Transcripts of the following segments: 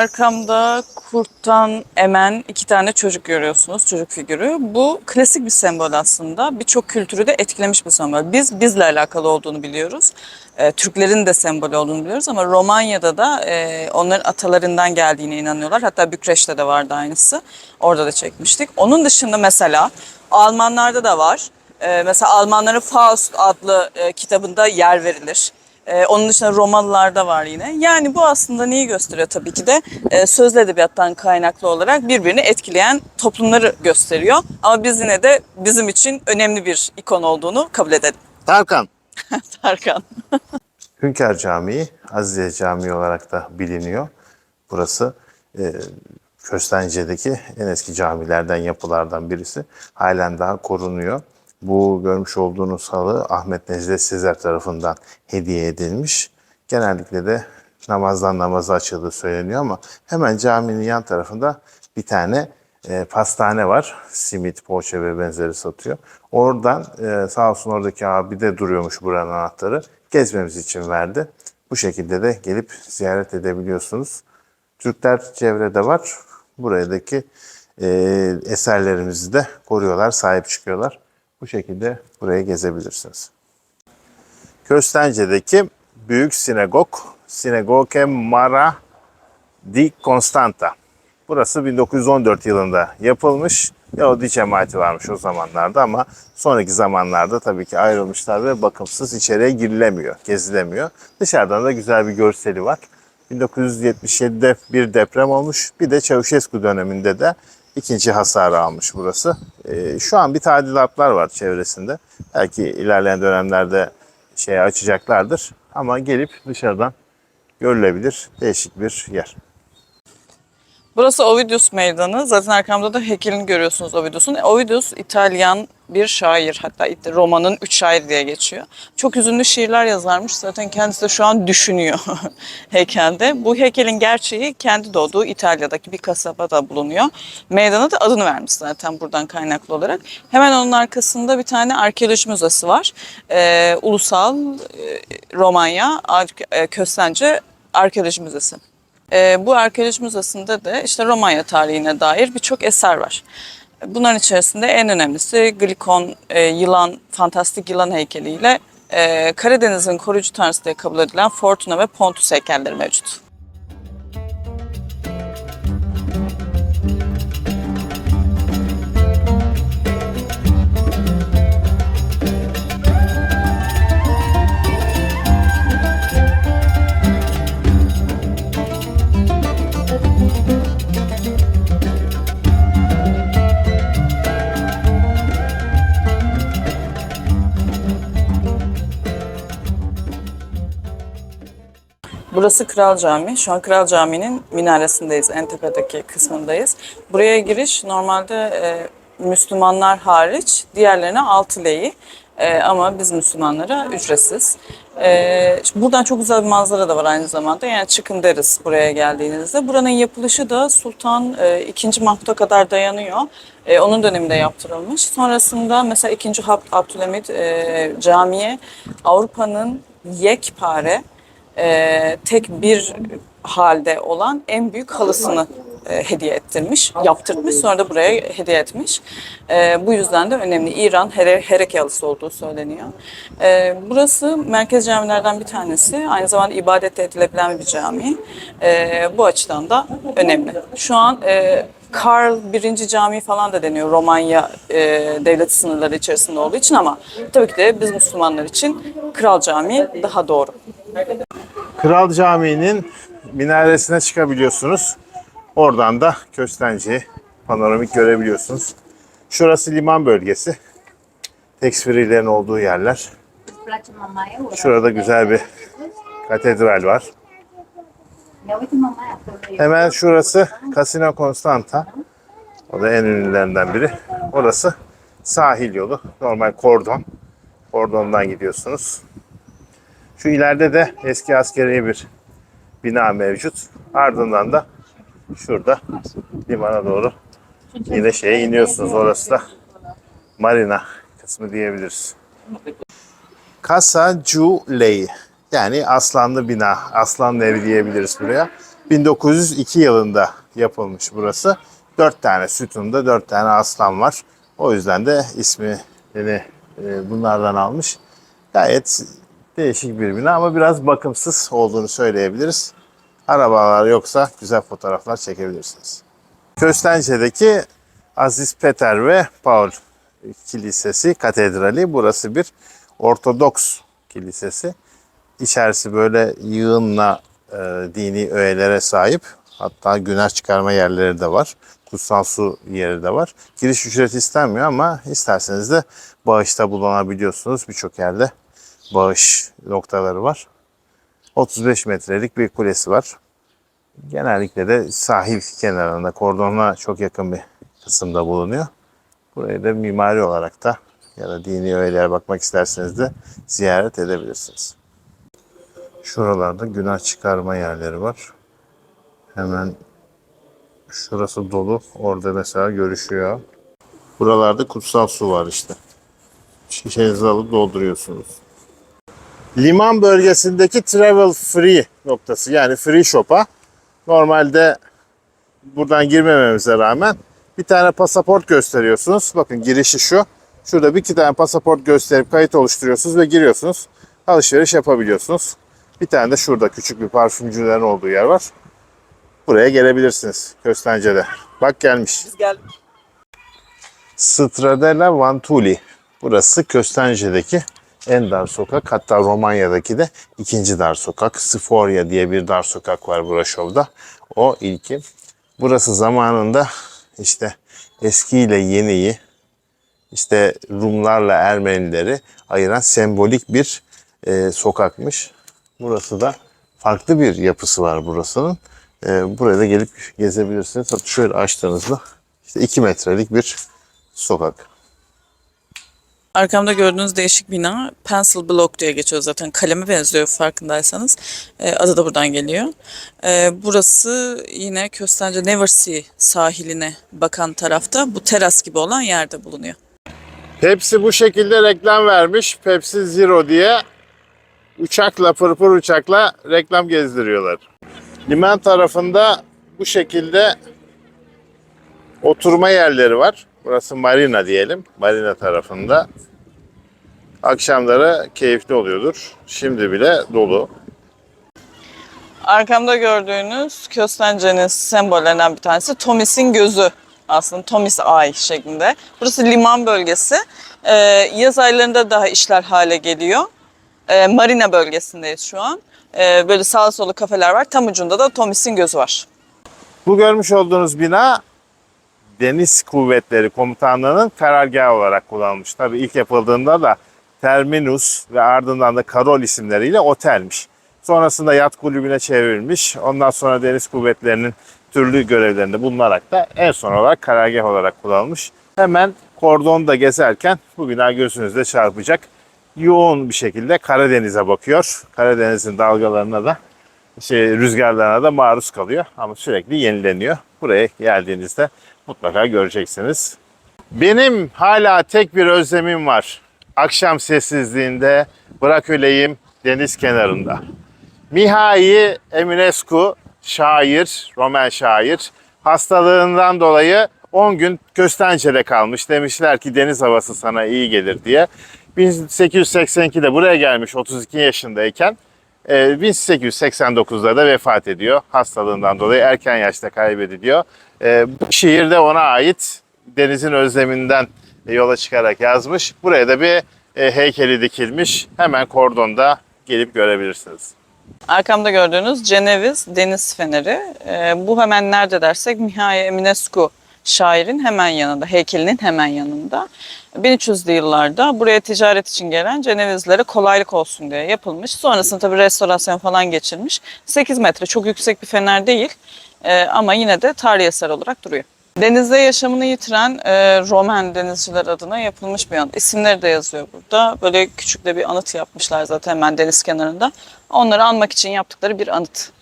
Arkamda kurttan emen iki tane çocuk görüyorsunuz, çocuk figürü. Bu klasik bir sembol aslında. Birçok kültürü de etkilemiş bir sembol. Biz bizle alakalı olduğunu biliyoruz. Ee, Türklerin de sembolü olduğunu biliyoruz ama Romanya'da da e, onların atalarından geldiğine inanıyorlar. Hatta Bükreş'te de vardı aynısı. Orada da çekmiştik. Onun dışında mesela Almanlarda da var. Ee, mesela Almanların Faust adlı e, kitabında yer verilir. Ee, onun dışında Romalılarda var yine. Yani bu aslında neyi gösteriyor tabii ki de e, sözlü edebiyattan kaynaklı olarak birbirini etkileyen toplumları gösteriyor. Ama biz yine de bizim için önemli bir ikon olduğunu kabul edelim. Tarkan. Tarkan. Hünkar Camii, Azize Camii olarak da biliniyor. Burası e, Köstence'deki en eski camilerden, yapılardan birisi. Halen daha korunuyor. Bu görmüş olduğunuz halı Ahmet Necdet Sezer tarafından hediye edilmiş. Genellikle de namazdan namaza açıldığı söyleniyor ama hemen caminin yan tarafında bir tane e, pastane var. Simit, poğaça ve benzeri satıyor. Oradan e, sağ olsun oradaki abi de duruyormuş buranın anahtarı. Gezmemiz için verdi. Bu şekilde de gelip ziyaret edebiliyorsunuz. Türkler çevrede var. Buradaki e, eserlerimizi de koruyorlar, sahip çıkıyorlar. Bu şekilde burayı gezebilirsiniz. Köstence'deki büyük sinagog, Sinagoge Mara di Constanta. Burası 1914 yılında yapılmış. Yahudi cemaati varmış o zamanlarda ama sonraki zamanlarda tabii ki ayrılmışlar ve bakımsız içeriye girilemiyor, gezilemiyor. Dışarıdan da güzel bir görseli var. 1977'de bir deprem olmuş. Bir de Çavuşescu döneminde de ikinci hasarı almış burası. Ee, şu an bir tadilatlar var çevresinde. Belki ilerleyen dönemlerde şey açacaklardır. Ama gelip dışarıdan görülebilir değişik bir yer. Burası Ovidius Meydanı. Zaten arkamda da heykelini görüyorsunuz Ovidius'un. Ovidius İtalyan bir şair. Hatta romanın üç şair diye geçiyor. Çok üzünlü şiirler yazarmış. Zaten kendisi de şu an düşünüyor heykelde. Bu heykelin gerçeği kendi doğduğu İtalya'daki bir kasabada bulunuyor. Meydana da adını vermiş zaten buradan kaynaklı olarak. Hemen onun arkasında bir tane arkeoloji müzesi var. Ee, Ulusal e, Romanya e, Köstence Arkeoloji Müzesi. Ee, bu arkeoloji müzesinde de işte Romanya tarihine dair birçok eser var. Bunların içerisinde en önemlisi Glikon e, yılan, fantastik yılan heykeliyle e, Karadeniz'in koruyucu tanrısı diye kabul edilen Fortuna ve Pontus heykelleri mevcut. Burası Kral Camii. Şu an Kral Camii'nin minaresindeyiz. En tepedeki kısmındayız. Buraya giriş normalde e, Müslümanlar hariç diğerlerine altı leyi. E, ama biz Müslümanlara ücretsiz. E, buradan çok güzel bir manzara da var aynı zamanda. Yani çıkın deriz buraya geldiğinizde. Buranın yapılışı da Sultan e, 2. Mahmut'a kadar dayanıyor. E, onun döneminde yaptırılmış. Sonrasında mesela 2. Hab- Abdülhamit e, camiye Avrupa'nın yekpare e, tek bir halde olan en büyük halısını e, hediye ettirmiş, yaptırmış. Sonra da buraya hediye etmiş. E, bu yüzden de önemli. İran Here, Hereke halısı olduğu söyleniyor. E, burası merkez camilerden bir tanesi. Aynı zamanda ibadet edilebilen bir cami. E, bu açıdan da önemli. Şu an e, Karl birinci Camii falan da deniyor Romanya e, devleti sınırları içerisinde olduğu için ama tabii ki de biz Müslümanlar için Kral Camii daha doğru. Kral Camii'nin minaresine çıkabiliyorsunuz. Oradan da Köstence'yi panoramik görebiliyorsunuz. Şurası liman bölgesi. Tekfirilerin olduğu yerler. Şurada güzel bir katedral var. Hemen şurası Casino Constanta. O da en ünlülerinden biri. Orası sahil yolu. Normal kordon. Kordondan gidiyorsunuz. Şu ileride de eski askeri bir bina mevcut. Ardından da şurada limana doğru yine şeye iniyorsunuz. Orası da marina kısmı diyebiliriz. Casa Giulei yani aslanlı bina, aslanlı evi diyebiliriz buraya. 1902 yılında yapılmış burası. Dört tane sütunda dört tane aslan var. O yüzden de ismini e, bunlardan almış. Gayet değişik bir bina ama biraz bakımsız olduğunu söyleyebiliriz. Arabalar yoksa güzel fotoğraflar çekebilirsiniz. Köstence'deki Aziz Peter ve Paul Kilisesi, katedrali. Burası bir Ortodoks kilisesi. İçerisi böyle yığınla e, dini öğelere sahip. Hatta günah çıkarma yerleri de var. Kutsal su yeri de var. Giriş ücreti istenmiyor ama isterseniz de bağışta bulunabiliyorsunuz. Birçok yerde bağış noktaları var. 35 metrelik bir kulesi var. Genellikle de sahil kenarında, kordona çok yakın bir kısımda bulunuyor. Burayı da mimari olarak da ya da dini öğelere bakmak isterseniz de ziyaret edebilirsiniz. Şuralarda günah çıkarma yerleri var. Hemen şurası dolu. Orada mesela görüşüyor. Buralarda kutsal su var işte. Şişenizi alıp dolduruyorsunuz. Liman bölgesindeki travel free noktası yani free shop'a normalde buradan girmememize rağmen bir tane pasaport gösteriyorsunuz. Bakın girişi şu. Şurada bir iki tane pasaport gösterip kayıt oluşturuyorsunuz ve giriyorsunuz. Alışveriş yapabiliyorsunuz. Bir tane de şurada küçük bir parfümcülerin olduğu yer var. Buraya gelebilirsiniz Köstence'de. Bak gelmiş. Biz geldik. Stradella Vantuli. Burası Köstence'deki en dar sokak. Hatta Romanya'daki de ikinci dar sokak. Sforya diye bir dar sokak var Braşov'da. O ilki. Burası zamanında işte eskiyle yeniyi, işte Rumlarla Ermenileri ayıran sembolik bir e, sokakmış. Burası da farklı bir yapısı var burasının. E, buraya da gelip gezebilirsiniz. Şöyle açtığınızda işte 2 metrelik bir sokak. Arkamda gördüğünüz değişik bina Pencil Block diye geçiyor zaten. Kaleme benziyor farkındaysanız. Ee, adı da buradan geliyor. Ee, burası yine Köstence Neversea sahiline bakan tarafta bu teras gibi olan yerde bulunuyor. Pepsi bu şekilde reklam vermiş. Pepsi Zero diye uçakla pırpır uçakla reklam gezdiriyorlar. Liman tarafında bu şekilde oturma yerleri var. Burası marina diyelim. Marina tarafında. Akşamları keyifli oluyordur. Şimdi bile dolu. Arkamda gördüğünüz Köstence'nin sembollerinden bir tanesi Tomis'in gözü. Aslında Tomis Eye şeklinde. Burası liman bölgesi. Ee, yaz aylarında daha işler hale geliyor. Ee, Marina bölgesindeyiz şu an. Ee, böyle sağ solu kafeler var. Tam ucunda da Tomis'in gözü var. Bu görmüş olduğunuz bina Deniz Kuvvetleri Komutanlığı'nın karargahı olarak kullanılmış. Tabii ilk yapıldığında da Terminus ve ardından da Karol isimleriyle otelmiş. Sonrasında yat kulübüne çevrilmiş. Ondan sonra Deniz Kuvvetleri'nin türlü görevlerinde bulunarak da en son olarak karargah olarak kullanılmış. Hemen kordonda gezerken bu bina gözünüzde çarpacak. Yoğun bir şekilde Karadeniz'e bakıyor. Karadeniz'in dalgalarına da şey, rüzgarlarına da maruz kalıyor ama sürekli yenileniyor. Buraya geldiğinizde mutlaka göreceksiniz. Benim hala tek bir özlemim var. Akşam sessizliğinde bırak öleyim deniz kenarında. Mihai Eminescu şair, Roman şair hastalığından dolayı 10 gün Köstence'de kalmış. Demişler ki deniz havası sana iyi gelir diye. 1882'de buraya gelmiş 32 yaşındayken. Ee, 1889'da da vefat ediyor. Hastalığından dolayı erken yaşta kaybediliyor. Ee, bu şiir de ona ait denizin özleminden yola çıkarak yazmış. Buraya da bir e, heykeli dikilmiş. Hemen kordonda gelip görebilirsiniz. Arkamda gördüğünüz Ceneviz Deniz Feneri. Ee, bu hemen nerede dersek Mihai Eminescu şairin hemen yanında, heykelinin hemen yanında. 1300'lü yıllarda buraya ticaret için gelen Cenevizlere kolaylık olsun diye yapılmış. Sonrasında tabii restorasyon falan geçirmiş. 8 metre çok yüksek bir fener değil Ee, ama yine de tarihi eser olarak duruyor. Denizde yaşamını yitiren e, Roman denizciler adına yapılmış bir anıt. İsimleri de yazıyor burada. Böyle küçük de bir anıt yapmışlar zaten hemen deniz kenarında. Onları anmak için yaptıkları bir anıt.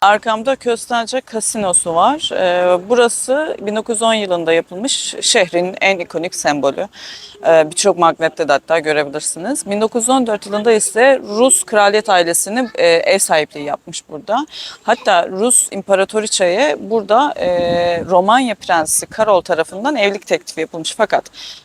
Arkamda Köstence Kasinosu var. Ee, burası 1910 yılında yapılmış şehrin en ikonik sembolü. Ee, Birçok magnette de hatta görebilirsiniz. 1914 yılında ise Rus kraliyet ailesinin e, ev sahipliği yapmış burada. Hatta Rus imparatoriçeye burada e, Romanya prensi Karol tarafından evlilik teklifi yapılmış. Fakat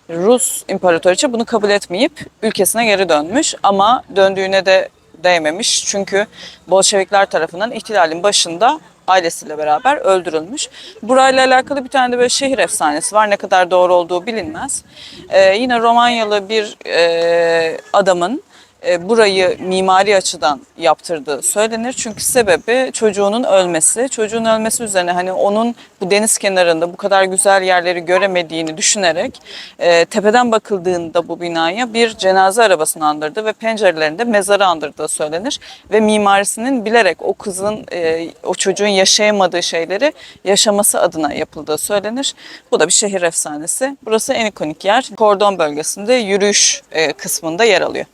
Rus imparatoriçe bunu kabul etmeyip ülkesine geri dönmüş. Ama döndüğüne de değmemiş. Çünkü Bolşevikler tarafından ihtilalin başında ailesiyle beraber öldürülmüş. Burayla alakalı bir tane de böyle şehir efsanesi var. Ne kadar doğru olduğu bilinmez. Ee, yine Romanyalı bir e, adamın burayı mimari açıdan yaptırdığı söylenir. Çünkü sebebi çocuğunun ölmesi. Çocuğun ölmesi üzerine hani onun bu deniz kenarında bu kadar güzel yerleri göremediğini düşünerek e, tepeden bakıldığında bu binaya bir cenaze arabasını andırdı ve pencerelerinde mezarı andırdığı söylenir. Ve mimarisinin bilerek o kızın, e, o çocuğun yaşayamadığı şeyleri yaşaması adına yapıldığı söylenir. Bu da bir şehir efsanesi. Burası en ikonik yer. Kordon bölgesinde yürüyüş e, kısmında yer alıyor.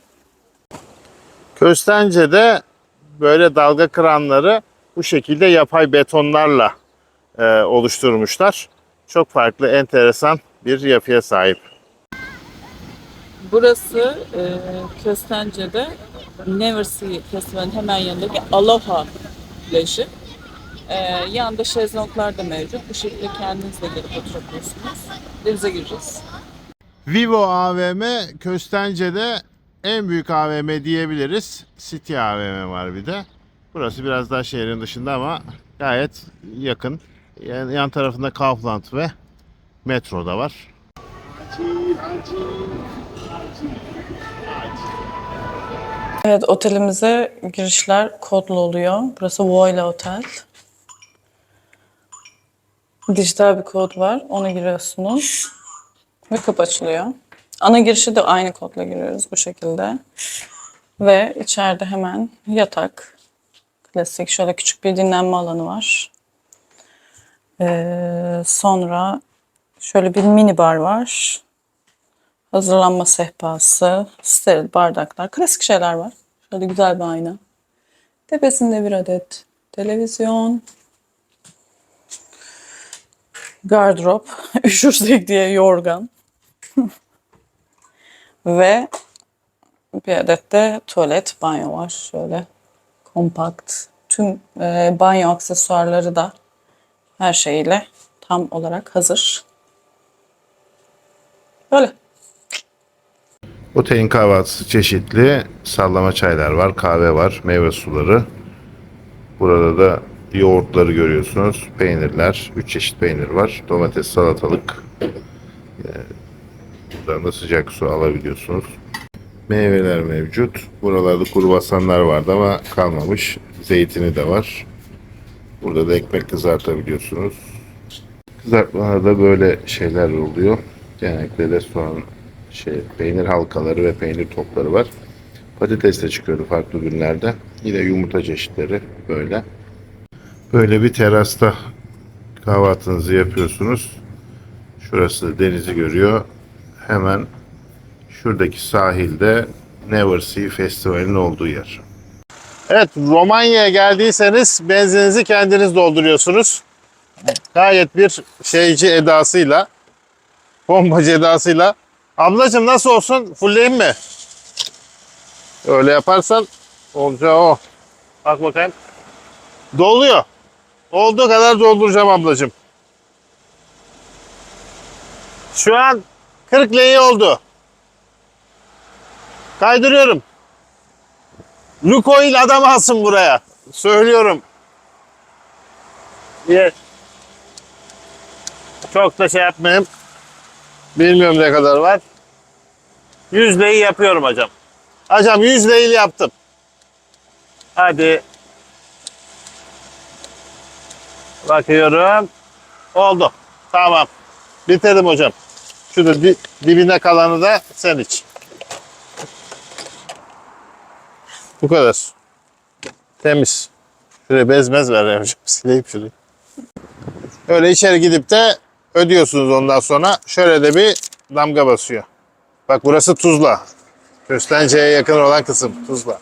Köstence'de böyle dalga kıranları bu şekilde yapay betonlarla e, oluşturmuşlar. Çok farklı, enteresan bir yapıya sahip. Burası e, Köstence'de Never Sea Festivali'nin hemen yanındaki Aloha plajı. E, yanında şezlonglar da mevcut. Bu şekilde kendiniz de gelip oturabilirsiniz. Denize gireceğiz. Vivo AVM Köstence'de en büyük AVM diyebiliriz. City AVM var bir de. Burası biraz daha şehrin dışında ama gayet yakın. Yan, yan tarafında Kaufland ve metro da var. Evet otelimize girişler kodlu oluyor. Burası Voila Otel. Dijital bir kod var. Ona giriyorsunuz. Ve kapı açılıyor. Ana girişi de aynı kodla giriyoruz bu şekilde. Ve içeride hemen yatak. Klasik şöyle küçük bir dinlenme alanı var. Ee, sonra şöyle bir mini bar var. Hazırlanma sehpası, steril bardaklar, klasik şeyler var. Şöyle güzel bir ayna. Tepesinde bir adet televizyon. Gardırop. Üşürsek diye yorgan. Ve bir adet de tuvalet, banyo var. Şöyle kompakt. Tüm e, banyo aksesuarları da her şeyiyle tam olarak hazır. Böyle. Otelin kahvaltısı çeşitli. Sallama çaylar var, kahve var, meyve suları. Burada da yoğurtları görüyorsunuz. Peynirler, 3 çeşit peynir var. Domates, salatalık. Buradan da sıcak su alabiliyorsunuz. Meyveler mevcut. Buralarda kruvasanlar vardı ama kalmamış. Zeytini de var. Burada da ekmek kızartabiliyorsunuz. Kızartmalarda böyle şeyler oluyor. Genellikle restoran şey peynir halkaları ve peynir topları var. Patates de çıkıyordu farklı günlerde. Yine yumurta çeşitleri böyle. Böyle bir terasta kahvaltınızı yapıyorsunuz. Şurası denizi görüyor. Hemen şuradaki sahilde Never Sea Festivali'nin olduğu yer. Evet, Romanya'ya geldiyseniz benzininizi kendiniz dolduruyorsunuz. Gayet bir şeyci edasıyla, bombacı edasıyla. Ablacığım nasıl olsun? Fullleyeyim mi? Öyle yaparsan olacağı o. Bak bakayım. Doluyor. Olduğu kadar dolduracağım ablacığım. Şu an 40 L'yi oldu. Kaydırıyorum. Lukoil adam alsın buraya. Söylüyorum. Ye. Çok da şey yapmayayım. Bilmiyorum ne kadar var. 100 L'yi yapıyorum hocam. Hocam 100 L'yi yaptım. Hadi. Bakıyorum. Oldu. Tamam. Bitirdim hocam. Şurada di- dibine kalanı da sen iç. Bu kadar. Temiz. Şuraya bez mez ver hocam. Sileyim şurayı. Öyle içeri gidip de ödüyorsunuz ondan sonra. Şöyle de bir damga basıyor. Bak burası Tuzla. Köstence'ye yakın olan kısım Tuzla.